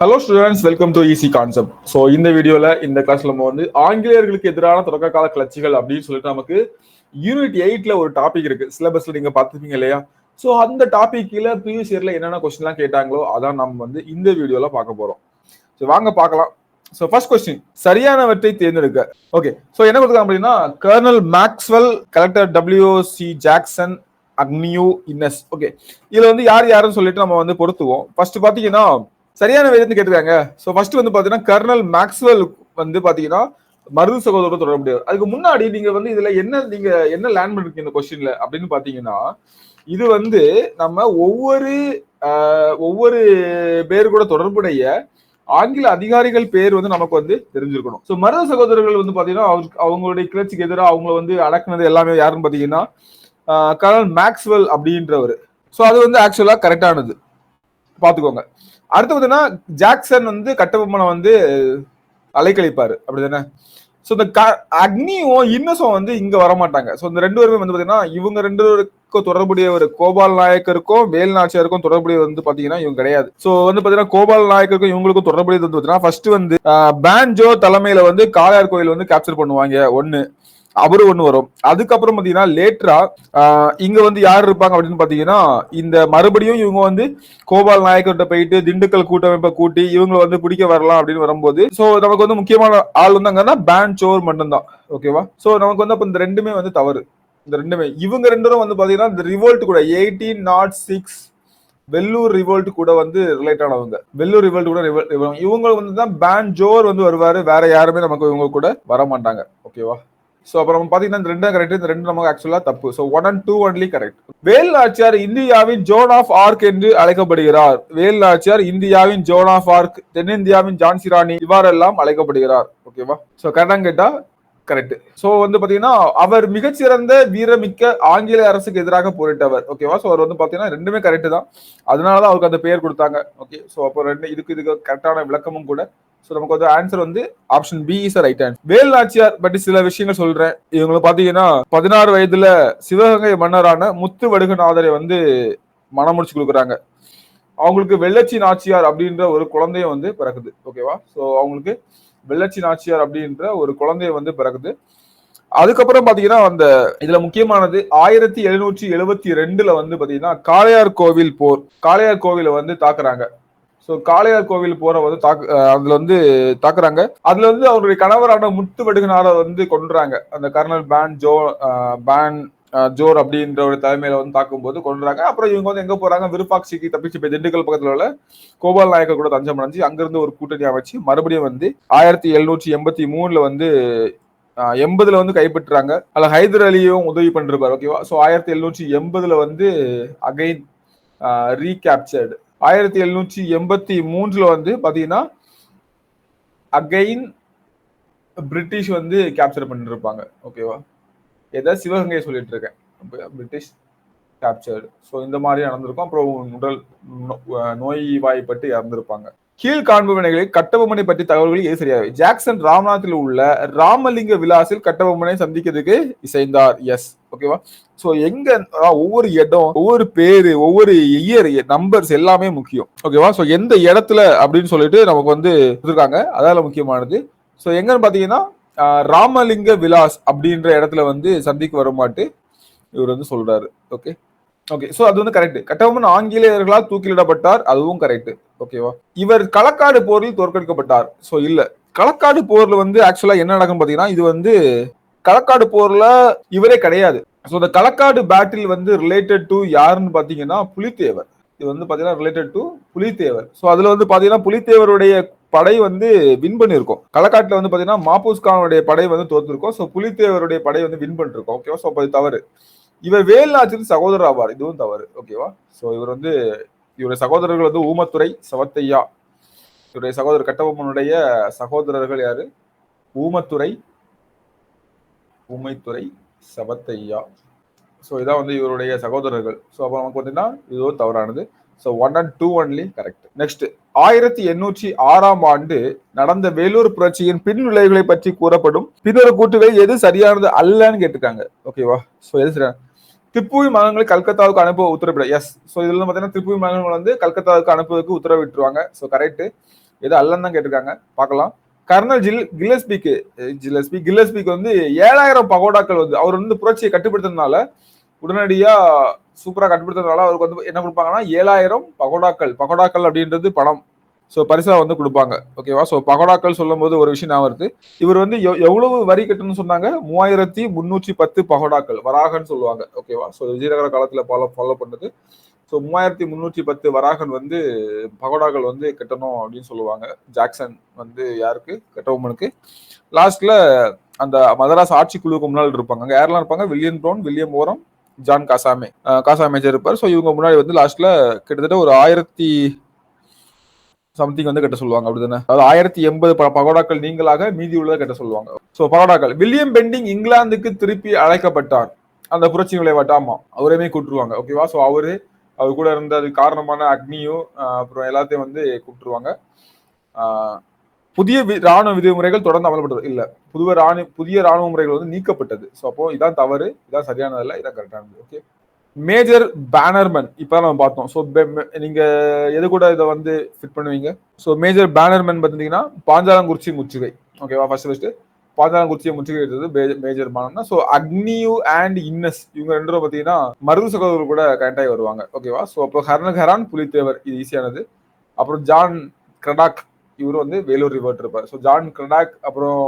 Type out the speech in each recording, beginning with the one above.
Hello students welcome to easy concept so இந்த வீடியோல இந்த கிளாஸ்ல நம்ம வந்து ஆங்கிலேயர்களுக்கு எதிரான தொடக்க கால கிளர்ச்சிகள் அப்படின்னு சொல்லிட்டு நமக்கு யூனிட் எயிட்ல ஒரு டாபிக் இருக்கு. சிலபஸ்ல நீங்க பார்த்துருப்பீங்க இல்லையா? ஸோ அந்த டாபிக்ல ப்ரீவியஸ் இயர்ல என்னென்ன கொஸ்டின்லாம் கேட்டாங்களோ அதான் நம்ம வந்து இந்த வீடியோல பார்க்க போறோம். ஸோ வாங்க பார்க்கலாம். ஸோ ஃபர்ஸ்ட் கொஸ்டின் சரியானவற்றை தேர்ந்தெடுக்க. ஓகே ஸோ என்ன கொடுத்தாங்க அப்படின்னா colonel Maxwell collector W C Jackson Agnew Innes okay இதுல வந்து யார் யாருன்னு சொல்லிட்டு நம்ம வந்து பொருத்துவோம் ஃபர்ஸ்ட் பாத்தீங்கன்னா சரியான வேதத்தை கேட்டிருக்காங்க. ஸோ ஃபர்ஸ்ட் வந்து பார்த்தீங்கன்னா கர்னல் மேக்ஸ்வெல் வந்து பார்த்தீங்கன்னா மருது சகோதரர் தொடர்புடையவர் அதுக்கு முன்னாடி நீங்க வந்து இதுல என்ன நீங்க என்ன லேண்ட் பண்ணிருக்கீங்க இந்த கொஸ்டின்ல அப்படின்னு பாத்தீங்கன்னா இது வந்து நம்ம ஒவ்வொரு ஒவ்வொரு பேர் கூட தொடர்புடைய ஆங்கில அதிகாரிகள் பேர் வந்து நமக்கு வந்து தெரிஞ்சிருக்கணும். ஸோ மருத சகோதரர்கள் வந்து பாத்தீங்கன்னா அவருக்கு அவங்களுடைய கிளர்ச்சிக்கு எதிராக அவங்கள வந்து அடக்குனது எல்லாமே யாருன்னு பாத்தீங்கன்னா கர்னல் மேக்ஸ்வெல் அப்படின்றவர். ஸோ அது வந்து ஆக்சுவலா கரெக்டானது பாத்துக்கோங்க அடுத்து பார்த்தீங்கன்னா ஜாக்சன் வந்து கட்டபொம்மனை வந்து அலைக்கழிப்பாரு. அப்படிதானே? ஸோ இந்த க- அக்னியும் இன்னசும் வந்து இங்க வர மாட்டாங்க ஸோ இந்த ரெண்டு பேருமே வந்து பாத்தீங்கன்னா இவங்க ரெண்டு பேருக்கும் தொடர்புடைய ஒரு கோபால் நாயக்கருக்கும் வேல் நாச்சியாருக்கும் தொடர்புடைய வந்து பாத்தீங்கன்னா இவங்க கிடையாது. ஸோ வந்து பாத்தீங்கன்னா கோபால் நாயக்கருக்கும் இவங்களுக்கும் தொடர்புடையது வந்து பாத்தீங்கன்னா ஃபர்ஸ்ட் வந்து ஆஹ், பேன்ஜோ தலைமையில வந்து காளையார் கோயில் வந்து கேப்சர் பண்ணுவாங்க. ஒன்னு அவரு ஒண்ணு வரும். அதுக்கப்புறம் பாத்தீங்கன்னா லேட்டரா இங்க வந்து யார் இருப்பாங்க அப்படின்னு பாத்தீங்கன்னா இந்த மறுபடியும் இவங்க வந்து கோபால் நாயக்கர்கிட்ட போயிட்டு திண்டுக்கல் கூட்டமைப்பை கூட்டி இவங்களை வந்து பிடிக்க வரலாம் அப்படின்னு வரும்போது சோ நமக்கு வந்து முக்கியமான ஆள் வந்து அங்கன்னா பேன் சோர் மட்டும்தான். ஓகேவா சோ நமக்கு வந்து அப்ப இந்த ரெண்டுமே வந்து தவறு. இந்த ரெண்டுமே. இவங்க ரெண்டும் வந்து பாத்தீங்கன்னா இந்த ரிவோல்ட் கூட eighteen naught six Vellore revolt கூட வந்து ரிலேட் ஆனவங்க. வெள்ளூர் ரிவோல்ட் கூட இவங்க- இவங்க வந்து தான் பேன் ஜோர் வந்து வருவாரு. வேற யாருமே நமக்கு இவங்க கூட வர மாட்டாங்க ஓகேவா ஸோ அப்புறம் பார்த்தீங்கன்னா இந்த ரெண்டும் கரெக்ட் இந்த ரெண்டு நமக்கு ஆக்சுவலாக தப்பு. So one and two only correct Vel Nachiyar இந்தியாவின் ஜோன் ஆஃப் ஆர்க் என்று அழைக்கப்படுகிறார். வேல் நாச்சியார் இந்தியாவின் ஜோன் ஆஃப் ஆர்க் தென்னிந்தியாவின் ஜான்சி ராணி இவ்வாறெல்லாம் அழைக்கப்படுகிறார். ஓகேவா ஸோ கரெக்டாக கேட்டால் கரெக்ட் ஸோ வந்து பார்த்தீங்கன்னா அவர் மிகச்சிறந்த வீரமிக்க ஆங்கில அரசுக்கு எதிராக போரிட்டவர். ஓகேவா ஸோ அவர் வந்து பார்த்தீங்கன்னா ரெண்டுமே கரெக்டு தான். அதனால தான் அவருக்கு அந்த பெயர் கொடுத்தாங்க. ஓகே ஸோ அப்போ ரெண்டு இதுக்கு இதுக்கு கரெக்டான விளக்கமும் கூட ஸோ நமக்கு வந்து ஆன்சர் வந்து option B is right answer Vel Nachiyar பற்றி சில விஷயங்கள் சொல்றேன். இவங்களை பார்த்தீங்கன்னா பதினாறு வயதுல சிவகங்கை மன்னரான முத்து வடுகநாதரை வந்து மனம் முடிச்சு கொடுக்குறாங்க. அவங்களுக்கு வெள்ளச்சி நாச்சியார் அப்படின்ற ஒரு குழந்தைய வந்து பிறக்குது. ஓகேவா ஸோ அவங்களுக்கு வெள்ளச்சி நாச்சியார் அப்படின்ற ஒரு குழந்தைய வந்து பிறக்குது. அதுக்கப்புறம் பாத்தீங்கன்னா அந்த இதுல முக்கியமானது ஆயிரத்தி எழுநூற்றி எழுபத்தி ரெண்டுல வந்து பாத்தீங்கன்னா காளையார் கோவில் போர் காளையார் கோவிலை வந்து தாக்குறாங்க. ஸோ காளையார் கோவில் போற வந்து தாக்கு அதுல வந்து தாக்குறாங்க. அதுல வந்து அவருடைய கணவரான முத்து வடுகனார வந்து கொன்றாங்க. அந்த கர்னல் பேன் ஜோ பேன் ஜோர் அப்படின்ற ஒரு தலைமையில வந்து தாக்கும்போது கொண்டுறாங்க அப்புறம் இவங்க வந்து எங்க போறாங்க? விருப்பாட்சிக்கு தப்பிச்சு போய் திண்டுக்கல் பக்கத்துல உள்ள கோபால் நாயக்கர் கூட தஞ்சம் அடைஞ்சு அங்கிருந்து ஒரு கூட்டணி அமைச்சு மறுபடியும் வந்து ஆயிரத்தி எழுநூற்றி எண்பத்தி மூணுல வந்து எண்பதுல வந்து கைப்பற்றுறாங்க. அதுல ஹைதர் அலியும் உதவி பண்ணிருப்பாரு ஓகேவா ஸோ ஆயிரத்தி எழுநூற்றி எண்பதுல வந்து அகைன் ரீகேப்சர்டு ஆயிரத்தி எழுநூற்றி எண்பத்தி மூன்றுல வந்து பார்த்தீங்கன்னா அகைன் பிரிட்டிஷ் வந்து கேப்சர் பண்ணிருப்பாங்க. ஓகேவா ஏதாவது சிவகங்கையை சொல்லிட்டு இருக்கேன். பிரிட்டிஷ் கேப்சர்டு ஸோ இந்த மாதிரி நடந்திருக்கும். அப்புறம் உடல் நோ- நோய் வாய்ப்பட்டு இறந்திருப்பாங்க. கீழ் காண்பவனைகளை கட்டபொம்மனை பற்றி தகவல்கள் எது சரியாவை ஜாக்சன் ராம்நாத்தில் உள்ள ராமலிங்க விலாசில் கட்டபொம்மனை சந்திக்கிறதுக்கு இசைந்தார். எஸ் ஓகேவா சோ எங்க ஒவ்வொரு இடம் ஒவ்வொரு பேரு ஒவ்வொரு இயர் நம்பர்ஸ் எல்லாமே முக்கியம். ஓகேவா சோ எந்த இடத்துல அப்படின்னு சொல்லிட்டு நமக்கு வந்து இருக்காங்க அதால முக்கியமானது. சோ எங்கன்னு பாத்தீங்கன்னா ராமலிங்க விலாஸ் அப்படின்ற இடத்துல வந்து சந்திக்கு வரமாட்டு இவர் வந்து சொல்றாரு. ஓகே ஓகே ஸோ அது வந்து கரெக்ட் கட்டபொம்மன் ஆங்கிலேயர்களால் தூக்கிலிடப்பட்டார் அதுவும் கரெக்ட் ஓகேவா இவர் களக்காடு போரில் தோற்கடிக்கப்பட்டார். ஸோ இல்ல. களக்காடு போர்ல வந்து ஆக்சுவலா என்ன நடக்கும் பாத்தீங்கன்னா இது வந்து களக்காடு போர்ல இவரே கிடையாது. ஸோ இந்த களக்காடு பேட்டில் வந்து ரிலேட்டட் டு யாருன்னு பாத்தீங்கன்னா புலித்தேவர். இது வந்து பாத்தீங்கன்னா ரிலேட்டட் டு புலித்தேவர். ஸோ அதுல வந்து பாத்தீங்கன்னா புலித்தேவருடைய படை வந்து வின் பண்ணியிருக்கோம். களக்காட்டில் வந்து பாத்தீங்கன்னா மாப்பூஸ் கானுடைய படை வந்து தோத்துருக்கோம். ஸோ புலித்தேவருடைய படை வந்து வின் பண்ணிருக்கோம். ஓகேவா ஸோ அது தவறு. இவர் வேலுநாச்சின் சகோதரர் ஆவார். இதுவும் தவறு. ஓகேவா ஸோ இவர் வந்து இவருடைய சகோதரர்கள் வந்து ஊமத்துறை சவத்தையா. இவருடைய சகோதரர் கட்டபொம்மனுடைய சகோதரர்கள் யாரு? ஊமத்துறை ஊமைத்துறை சவத்தையா. ஸோ இதான் வந்து இவருடைய சகோதரர்கள். ஸோ அப்போ நமக்கு பார்த்தீங்கன்னா இதுவும் தவறானது. So one and two only correct next ஆயிரத்தி எண்ணூற்றி ஆறாம் ஆண்டு நடந்த வேலூர் புரட்சியின் பின் விளைவுகளை பற்றி கூறப்படும் பின்னொரு கூட்டுகள் எது சரியானது அல்லன்னு கேட்டிருக்காங்க. ஓகேவா ஸோ எது சரியான திப்புவி மகன்களை கல்கத்தாவுக்கு அனுப்ப உத்தரவிட எஸ் ஸோ இதுல பார்த்தீங்கன்னா திப்புவி மகன்கள் வந்து கல்கத்தாவுக்கு அனுப்புவதற்கு உத்தரவிட்டுருவாங்க. ஸோ கரெக்ட் எது அல்லன்னு தான் கேட்டிருக்காங்க. பார்க்கலாம். கர்னல் ஜில் கில்லஸ்பிக்கு ஜில்லஸ்பி கில்லஸ்பிக்கு வந்து ஏழாயிரம் பகோடாக்கள் வந்து அவர் வந்து புரட்சியை கட்டுப்படுத்துறதுனால உடனடியா சூப்பரா கட்டுப்படுத்துறதுனால அவருக்கு வந்து என்ன கொடுப்பாங்கன்னா ஏழாயிரம் பகோடாக்கள் பகோடாக்கள் அப்படின்றது பணம். ஸோ பரிசாக வந்து கொடுப்பாங்க. ஓகேவா ஸோ பகோடாக்கள் சொல்லும் போது ஒரு விஷயம் நான் வருது இவர் வந்து எவ்- எவ்வளவு வரி கட்டணும்னு சொன்னாங்க? மூவாயிரத்தி முன்னூற்றி பத்து பகோடாக்கள் வராகன்னு சொல்லுவாங்க. ஓகேவா ஸோ விஜயநகர காலத்தில் ஃபாலோ ஃபாலோ பண்ணது. ஸோ மூவாயிரத்தி முன்னூற்றி பத்து வராகன் வந்து பகோடாக்கள் வந்து கட்டணும் அப்படின்னு சொல்லுவாங்க. ஜாக்சன் வந்து யாருக்கு? கட்டவுமனுக்கு லாஸ்ட்ல அந்த மதராஸ் ஆட்சி குழுவுக்கு முன்னாடி இருப்பாங்க. அங்கே யாரெல்லாம் இருப்பாங்க? William Brown William Orme John காசாமே. Casamajor Casamajor இருப்பார். ஸோ இவங்க முன்னாடி வந்து லாஸ்ட்ல கிட்டத்தட்ட ஒரு ஆயிரத்தி சம்திங் வந்து கட்ட சொல்லுவாங்க அப்படிதானே? அதாவது ஆயிரத்தி எண்பது பகோடாக்கள் நீங்களாக மீதி உள்ளதை கட்ட சொல்லுவாங்க. ஸோ பகோடாக்கள். வில்லியம் பெண்டிங் இங்கிலாந்துக்கு திருப்பி அழைக்கப்பட்டார். அந்த புரட்சி விளையாட்டு ஆமா அவரையுமே கூட்டுருவாங்க ஓகேவா ஸோ அவரு அவர் கூட இருந்த அது காரணமான அக்னியும் அப்புறம் எல்லாத்தையும் வந்து கூப்பிட்டுருவாங்க. புதிய ராணுவ விதிமுறைகள் தொடர்ந்து அமல்பட்டது இல்லை புதுவ ராணுவ புதிய ராணுவ முறைகள் வந்து நீக்கப்பட்டது. ஸோ அப்போ இதான் தவறு இதான் சரியானதில்லை இதான் கரெக்டானது ஓகே மேஜர் பேனர்மேன் இப்போ நம்ம பார்த்தோம். ஸோ நீங்க எது கூட இதை வந்து ஃபிட் பண்ணுவீங்க? ஸோ மேஜர் பேனர்மேன் பார்த்தீங்கன்னா பாஞ்சாலங்குறிச்சி முற்றுகை. ஓகேவா ஃபர்ஸ்ட் ஃபர்ஸ்ட் பாஞ்சாலங்குறிச்சியை முற்றுகை எடுத்தது மேஜர் பானம்னா ஸோ அக்னியு அண்ட் இன்னஸ் இவங்க ரெண்டும் பார்த்தீங்கன்னா மருது சகோதரர் கூட கனெக்ட் வருவாங்க. ஓகேவா ஸோ அப்போ ஹர்னக் ஹரான் புலித்தேவர் இது ஈஸியானது அப்புறம் ஜான் கிரடாக் இவரும் வந்து வேலூர் ரிவர்ட் இருப்பார். ஸோ ஜான் கிரடாக் அப்புறம்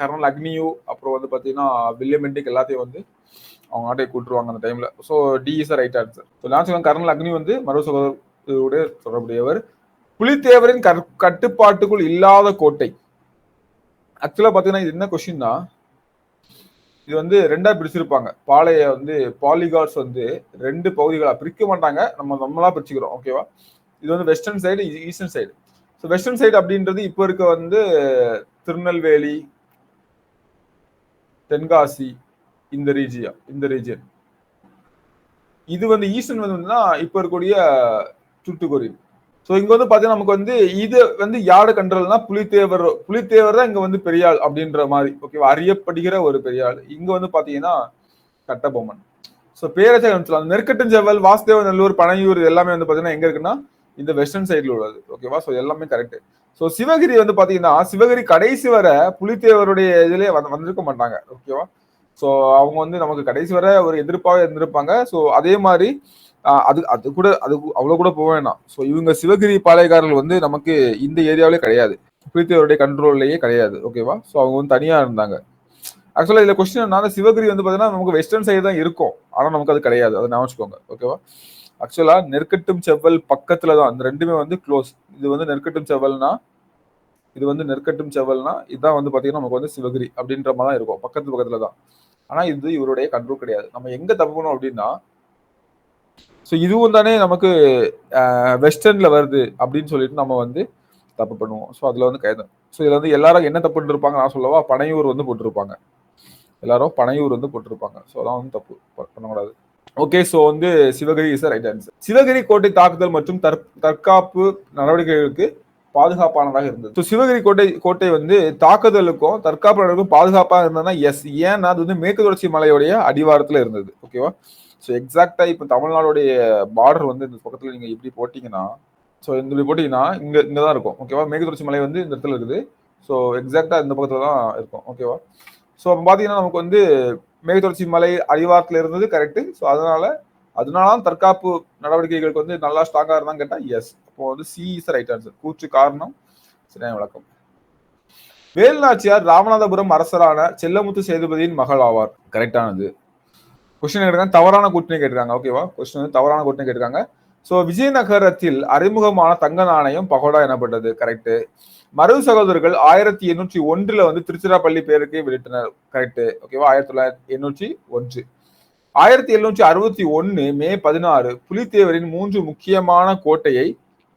கர்னல் அக்னியூ அப்புறம் வந்து பார்த்தீங்கன்னா வில்லியமெண்டிக் எல்லாத்தையும் வந்து அவங்க நாட்டை கூட்டுருவாங்க அந்த டைம்ல so D is right answer so lance colonel Agnew வந்து மருவ சகோதரருடைய தொடர்புடையவர். புலித்தேவரின் கட்டுப்பாட்டுக்குள் இல்லாத கோட்டை. ஆக்சுவலாக பார்த்தீங்கன்னா இது என்ன தான் இது வந்து ரெண்டா பிரிச்சிருப்பாங்க. பாளைய வந்து பாலிகார்ஸ் வந்து ரெண்டு பகுதிகளாக பிரிக்க மாட்டாங்க. நம்ம நம்மளா பிரிச்சுக்கிறோம் ஓகேவா இது வந்து western side eastern side so western side அப்படின்றது இப்போ இருக்க வந்து திருநெல்வேலி தென்காசி இந்த ரீஜியா இந்த ரீஜியன் இது வந்து ஈஸ்டர்ன் வந்து இப்போ இருக்கக்கூடிய தூத்துக்குடி. ஸோ இங்க வந்து பாத்தீங்கன்னா நமக்கு வந்து இது வந்து யாரு கண்ட்ரோல்னா புலித்தேவர் புலித்தேவர் தான் இங்க வந்து பெரியாள் அப்படின்ற மாதிரி ஓகேவா அறியப்படுகிற ஒரு பெரியாள். இங்க வந்து பாத்தீங்கன்னா கட்டபொம்மன். ஸோ பேரச்ச சொல்லலாம் நெற்கட்டும் செவல் வாசுதேவ நல்லூர் பனையூர் எல்லாமே வந்து பாத்தீங்கன்னா எங்க இருக்குன்னா இந்த வெஸ்டர்ன் சைடுல உள்ளது ஓகேவா ஸோ எல்லாமே கரெக்ட் ஸோ சிவகிரி வந்து பாத்தீங்கன்னா சிவகிரி கடைசி வரை புலித்தேவருடைய இதுலேயே வந்து வந்திருக்க மாட்டாங்க ஓகேவா ஸோ அவங்க வந்து நமக்கு கடைசி வரை ஒரு எதிர்ப்பாக இருந்திருப்பாங்க. ஸோ அதே மாதிரி அது அது கூட அது அவ்வளோ கூட போக வேணாம். ஸோ இவங்க சிவகிரி பாளையக்காரர்கள் வந்து நமக்கு இந்த ஏரியாவிலே கிடையாது. பிரித்தியவருடைய கண்ட்ரோல்லையே கிடையாது. ஓகேவா ஸோ அவங்க வந்து தனியாக இருந்தாங்க. ஆக்சுவலா இதில் கொஸ்டின் என்னன்னா சிவகிரி வந்து பார்த்தீங்கன்னா நமக்கு வெஸ்டர்ன் சைடு தான் இருக்கும். ஆனால் நமக்கு அது கிடையாது. அதை ஞாபகம் வச்சுக்கோங்க ஓகேவா ஆக்சுவலா நெற்கட்டும் செவ்வல் பக்கத்தில் தான். இந்த ரெண்டுமே வந்து க்ளோஸ் இது வந்து நெற்கட்டும் செவ்வல்னா இது வந்து நெற்கட்டும் செவ்வல்னா இதுதான் வந்து பார்த்தீங்கன்னா நமக்கு வந்து சிவகிரி அப்படின்ற மாதிரி தான் இருக்கும். பக்கத்து பக்கத்தில் தான். ஆனா இது இவருடைய கண்ட்ரோல் கிடையாது. நம்ம எங்க தப்பு பண்ணோம் அப்படின்னா ஸோ இதுவும் தானே நமக்கு வெஸ்டர்ன்ல வருது அப்படின்னு சொல்லிட்டு நம்ம வந்து தப்பு பண்ணுவோம். ஸோ அதுல வந்து கைதம் ஸோ இதுல வந்து எல்லாரும் என்ன தப்பு இருப்பாங்க நான் சொல்லவா? பனையூர் வந்து போட்டிருப்பாங்க. எல்லாரும் பனையூர் வந்து போட்டிருப்பாங்க. ஸோ அதான் வந்து தப்பு. பண்ணக்கூடாது. ஓகே ஸோ வந்து Sivagiri is right answer Sivagiri கோட்டை தாக்குதல் மற்றும் தற்- தற்காப்பு நடவடிக்கைகளுக்கு பாதுகாப்பானதாக இருந்தது. ஸோ சிவகிரி கோட்டை கோட்டை வந்து தாக்குதலுக்கும் தற்காப்பு நடக்கும் பாதுகாப்பாக இருந்ததுன்னா எஸ் ஏன்னா அது வந்து மேற்கு தொடர்ச்சி மலையுடைய அடிவாரத்தில் இருந்தது. ஓகேவா ஸோ எக்ஸாக்டாக இப்போ தமிழ்நாடுடைய பார்டர் வந்து இந்த பக்கத்தில் நீங்கள் இப்படி போட்டிங்கன்னா ஸோ இந்த இப்படி போட்டிங்கன்னா இங்கே இங்கே தான் இருக்கும் ஓகேவா மேற்கு தொடர்ச்சி மலை வந்து இந்த இடத்துல இருக்குது. ஸோ எக்ஸாக்டாக இந்த பக்கத்தில் தான் இருக்கும் ஓகேவா ஸோ அப்போ பார்த்தீங்கன்னா நமக்கு வந்து மேற்கு தொடர்ச்சி மலை அடிவாரத்தில் இருந்தது கரெக்டு ஸோ அதனால் அதனால தான் தற்காப்பு நடவடிக்கைகளுக்கு வந்து நல்லா ஸ்ட்ராங்கா இருந்தான்னு கேட்டா எஸ் அப்போ வந்து சி இஸ் ரைட் ஆன்சர் கூற்று காரணம் சரியான விளக்கம். வேலுநாச்சியார் ராமநாதபுரம் அரசரான செல்லமுத்து சேதுபதியின் மகள் ஆவார். கரெக்டானது கொஸ்டின் கேட்டிருக்காங்க தவறான கூட்டணி கேட்டிருக்காங்க. ஓகேவா கொஸ்டின் வந்து தவறான கூட்டணி கேட்டிருக்காங்க. ஸோ விஜயநகரத்தில் அறிமுகமான தங்க நாணயம் பகோடா எனப்பட்டது. கரெக்டு மருது சகோதரர்கள் ஆயிரத்தி எண்ணூற்றி ஒன்றுல வந்து திருச்சிராப்பள்ளி பேருக்கு வெளியிட்டனர். கரெக்டு ஓகேவா ஆயிரத்தி தொள்ளாயிரத்தி எண்ணூற்றி ஒன்று. ஆயிரத்தி எழுநூற்றி அறுபத்தி ஒன்று மே பதினாறு புலித்தேவரின் மூன்று முக்கியமான கோட்டையை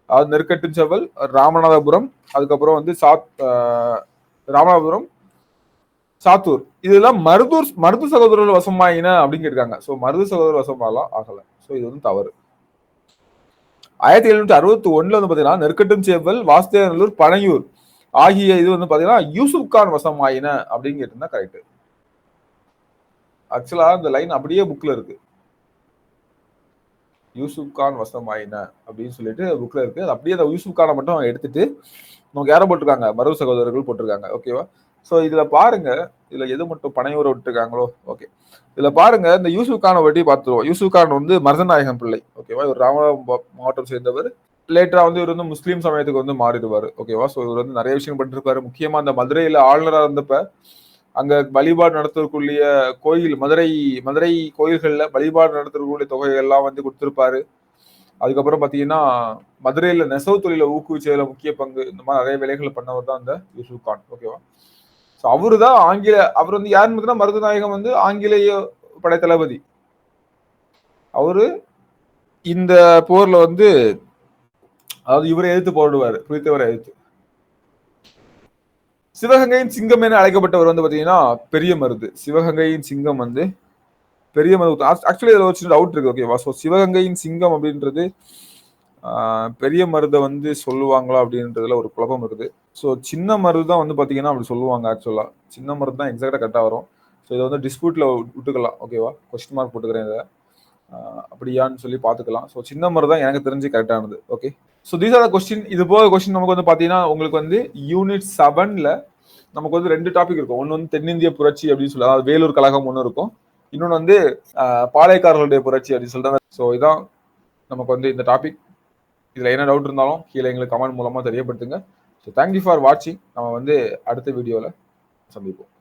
அதாவது நெற்கட்டு செவல் ராமநாதபுரம் அதுக்கப்புறம் வந்து சாத் ராமநாதபுரம் சாத்தூர். இதெல்லாம் மருதூர் மருது சகோதரர்கள் வசமாயின அப்படின்னு கேட்டிருக்காங்க. ஸோ மருது சகோதரர் வசமாலாம் ஆகலை. ஸோ இது வந்து தவறு. ஆயிரத்தி எழுநூற்றி அறுபத்தி ஒன்றில் வந்து பார்த்தீங்கன்னா நெற்கட்டும் சேவல் வாசுதேவநல்லூர் பனையூர் ஆகிய இது வந்து பார்த்தீங்கன்னா யூசுப் கான் வசமாயின அப்படின்னு கேட்டிருந்தா கரெக்ட் ஆக்சுவலாக இந்த லைன் அப்படியே புக்கில் இருக்கு. யூசுப் கான் வசமாயின அப்படின்னு சொல்லிட்டு புக்கில் இருக்கு. அது அப்படியே அந்த யூசுப் கானை மட்டும் எடுத்துட்டு நமக்கு யாரை போட்டிருக்காங்க. மருவ சகோதரர்கள் போட்டிருக்காங்க. ஓகேவா ஸோ இதில் பாருங்க. இதில் எது மட்டும் பனையூர விட்டுருக்காங்களோ? ஓகே இதில் பாருங்க. இந்த யூசுப் கானை வட்டி பார்த்துருவோம். யூசுப் கான் வந்து மருதநாயகம் பிள்ளை. ஓகேவா இவர் ராமநாதபுரம் மாவட்டம் சேர்ந்தவர். லேட்டரா வந்து இவர் வந்து முஸ்லீம் சமயத்துக்கு வந்து மாறிடுவார். ஓகேவா ஸோ இவர் வந்து நிறைய விஷயம் பண்ணிருப்பாரு முக்கியமா அந்த மதுரையில ஆளுநராக இருந்தப்ப அங்க வழிபாடு நடத்துறதுக்குரிய கோயில் மதுரை மதுரை கோயில்கள்ல வழிபாடு நடத்துறதுக்குரிய தொகைகள் எல்லாம் வந்து கொடுத்திருப்பாரு. அதுக்கப்புறம் பாத்தீங்கன்னா மதுரையில நெசவு தொழில ஊக்குவிச்சதுல முக்கிய பங்கு இந்த மாதிரி நிறைய வேலைகள் பண்ணவர் தான் அந்த யூசுப் கான். ஓகேவா ஸோ அவரு தான் ஆங்கில அவர் வந்து யாருன்னு பார்த்தீங்கன்னா மருதநாயகம் வந்து ஆங்கிலேய படைத்தளபதி. அவரு இந்த போர்ல வந்து அதாவது இவரை எதிர்த்து போடுவார் குறித்தவரை எதிர்த்து. சிவகங்கையின் சிங்கம் என அழைக்கப்பட்டவர் வந்து பார்த்தீங்கன்னா பெரிய மருது. சிவகங்கையின் சிங்கம் வந்து பெரிய மருது. ஆக்சுவலி இதில் ஒரு சின்ன டவுட் இருக்கு ஓகேவா ஸோ சிவகங்கையின் சிங்கம் அப்படின்றது பெரிய மருதை வந்து சொல்லுவாங்களா அப்படின்றதுல ஒரு குழப்பம் இருக்குது. ஸோ சின்ன மருது தான் வந்து பார்த்தீங்கன்னா அப்படி சொல்லுவாங்க ஆக்சுவலாக சின்ன மருது தான் எக்ஸாக்டாக கரெக்டாக வரும். ஸோ இதை வந்து டிஸ்பியூட்டில் விட்டுக்கலாம் ஓகேவா கொஸ்டின் மார்க் போட்டுக்கிறேன் இதை. அப்படியான்னு சொல்லி பார்த்துக்கலாம். ஸோ சின்ன மருது தான் எனக்கு தெரிஞ்சு கரெக்டானது okay so these are question இது போக கொஸ்டின் நமக்கு வந்து பார்த்தீங்கன்னா உங்களுக்கு வந்து யூனிட் செவன்ல நமக்கு வந்து ரெண்டு டாபிக் இருக்கும். ஒன்று வந்து தென்னிந்திய புரட்சி அப்படின்னு சொல்லி அதாவது வேலூர் கழகம் ஒன்று இருக்கும். இன்னொன்று வந்து பாளையக்காரர்களுடைய புரட்சி அப்படின்னு சொல்லிட்டு ஸோ இதான் நமக்கு வந்து இந்த டாபிக் இதில் என்ன டவுட் இருந்தாலும் கீழே எங்களுக்கு கமெண்ட் மூலமாக தெரியப்படுத்துங்க. ஸோ தேங்க்யூ ஃபார் வாட்சிங் நம்ம வந்து அடுத்த வீடியோவில் சந்திப்போம்.